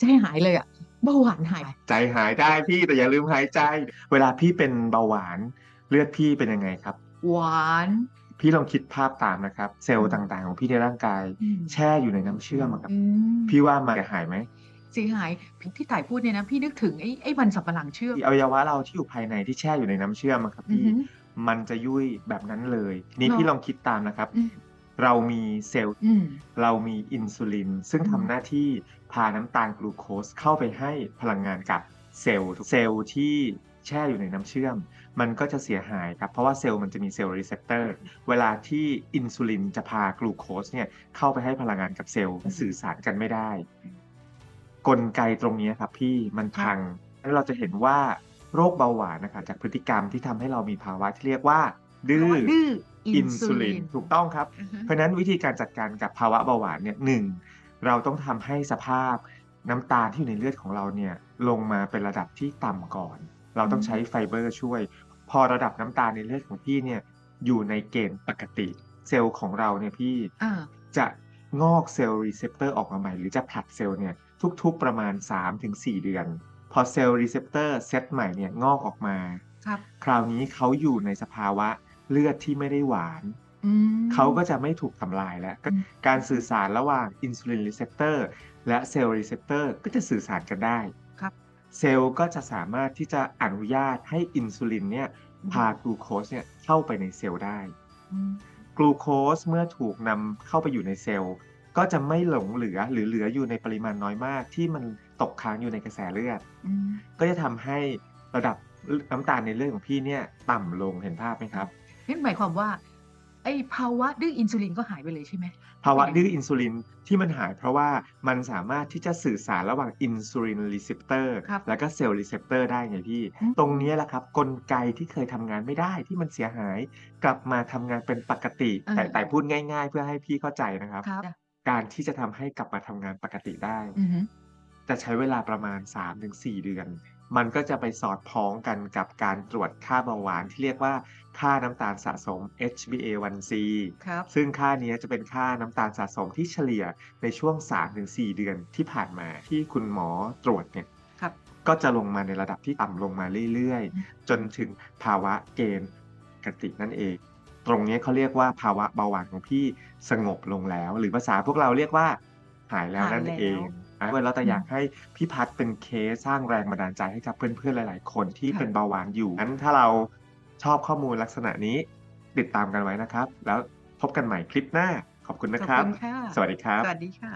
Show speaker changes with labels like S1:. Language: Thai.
S1: ใจหายเลยอะเบาหวานหาย
S2: ใจหายได้พี่แต่อย่าลืมหายใจ เวลาพี่เป็นเบาหวานเลือดพี่เป็นยังไงครับ
S1: หวาน
S2: พี่ลองคิดภาพตามนะครับ เซล
S1: อื
S2: ล์
S1: ม
S2: ต่างๆ ของพี่ในร่างกาย
S1: อืม
S2: แช่อยู่ในน้ำเชื่อมอะครับ
S1: อืม
S2: พี่ว่ามันจะหายไหม
S1: เสียหายที่ต่ายพูดเนี่ยนะ พี่นึกถึงไอ้ไอ้มันสับปะหลังเชื่อม
S2: อวัยวะเราที่อยู่ภายในที่แช่อยู่ในน้ำเชื่อมอะครับ
S1: อือ
S2: พี่
S1: หือ
S2: มันจะยุ่ยแบบนั้นเลย นี่
S1: เหรอ
S2: พี่ลองคิดตามนะครับ
S1: อืม
S2: เรามีเซลล์
S1: อืม
S2: เรามีอินซูลิน ซึ่ง
S1: อืม
S2: ทำหน้าที่พาน้ำตาลกลูโคสเข้าไปให้พลังงานกับเซลล์เซลล์ที่แช่อยู่ในน้ำเชื่อม มันก็จะเสียหายครับ เพราะว่าเซลล์มันจะมีเซลล์รีเซพเตอร์เวลาที่อินซูลินจะพากลูโคสเนี่ยเข้าไปให้พลังงานกับเซลล์สื่อสารกันไม่ได้ กลไกตรงนี้ครับพี่มันพังแล้วเราจะเห็นว่าโรคเบาหวานนะคะจากพฤติกรรมที่ทำให้เรามีภาวะที่เรียกว่า ดื้อ
S1: ดื้ออิ
S2: อิ
S1: น
S2: น
S1: ซู
S2: ซู
S1: ลิ
S2: ลิ
S1: น
S2: นถูกต้องครับ
S1: อือฮึ
S2: เพราะฉะนั้นวิธีการจัดการกับภาวะเบาหวานเนี่ยหนึ่งเราต้องทำให้สภาพน้ำตาลที่อยู่ในเลือดของเราเนี่ยลงมาเป็นระดับที่ต่ำก่อน เราต้องใช้ไฟเบอร์ช่วย พอระดับน้ำตาลในเลือดของพี่เนี่ยอยู่ในเกณฑ์ปกติ เซลล์ของเราเนี่ยพี่
S1: อ่า
S2: จะงอกเซลล์รีเซพเตอร์ออกมาใหม่ หรือจะผลัดเซลล์เนี่ยทุกๆประมาณ 3-4 เดือน พอเซลล์รีเซพเตอร์เซตใหม่เนี่ยงอกออกมา
S1: ครับ
S2: คราวนี้เขาอยู่ในสภาวะ เลือดที่ไม่ได้หวาน
S1: อืม
S2: เขาก็จะไม่ถูกทำลายแล้วก็
S1: อืม
S2: การสื่อสารระหว่างอินซูลินรีเซพเตอร์และเซลล์รีเซพเตอร์ก็จะสื่อสารกันได้
S1: ครับ
S2: เซลล์ก็จะสามารถที่จะอนุญาตให้อินซูลินเนี่ยพากลูโคสเนี่ยเข้าไปในเซลล์ได้
S1: อืม
S2: กลูโคสเมื่อถูกนำเข้าไปอยู่ในเซลล์ ก็จะไม่หลงเหลือหรือเหลืออยู่ในปริมาณน้อยมาก ที่มันตกค้างอยู่ในกระแสเลือด
S1: อืม
S2: ก็จะทำให้ระดับน้ำตาลในเลือดของพี่เนี่ยต่ำลงเห็นภาพไหมครับ
S1: นั่นหมายความว่า ไอ้ภาวะดื้ออินซูลินก็หายไปเลยใช่ไหม
S2: ภาวะดื้ออินซูลินที่มันหายเพราะว่ามันสามารถที่จะสื่อสารระหว่างอินซูลินรีเซพเตอร์
S1: ครับ
S2: และก็เซลล์รีเซพเตอร์ได้ไงพี่
S1: อืม
S2: ตรงนี้แหละครับ กลไกที่เคยทำงานไม่ได้ที่มันเสียหาย กลับมาทำงานเป็นปกติ แต่แต่พูดง่าย ๆ เพื่อให้พี่เข้าใจนะครับ
S1: ครับ
S2: การที่จะทำให้กลับมาทำงานปกติได้
S1: อือฮึ
S2: จะใช้เวลาประมาณ 3-4 เดือน มันก็จะไปสอดพ้องกันกับการตรวจค่าเบาหวานที่เรียกว่าค่าน้ำตาลสะสม HbA1c
S1: ครับ
S2: ซึ่งค่านี้จะเป็นค่าน้ำตาลสะสมที่เฉลี่ยในช่วง 3-4 เดือนที่ผ่านมาที่คุณหมอตรวจเนี่ย
S1: ครับ
S2: ก็จะลงมาในระดับที่ต่ำลงมาเรื่อย
S1: อืม
S2: ๆจนถึงภาวะเกณฑ์ปกตินั่นเอง ตรงนี้เขาเรียกว่าภาวะเบาหวานของพี่สงบลงแล้ว หรือภาษาพวกเราเรียกว่าหายแล้ว
S1: หาย
S2: นั่น
S1: แล้ว
S2: เองอะเราแต่
S1: อืม
S2: อยากให้พี่พัดเป็นเคสสร้างแรงบันดาลใจให้กับเพื่อนๆหลาย ๆ คนที่
S1: ค่ะ
S2: เป็นเบาหวานอยู่งั้นถ้าเราชอบข้อมูลลักษณะนี้ติดตามกันไว้นะครับ แล้วพบกันใหม่คลิปหน้าขอบคุณนะ
S1: ขอบ
S2: ครับ
S1: คุณค่ะ
S2: สวัสดีครับ
S1: สวัสดีค่ะ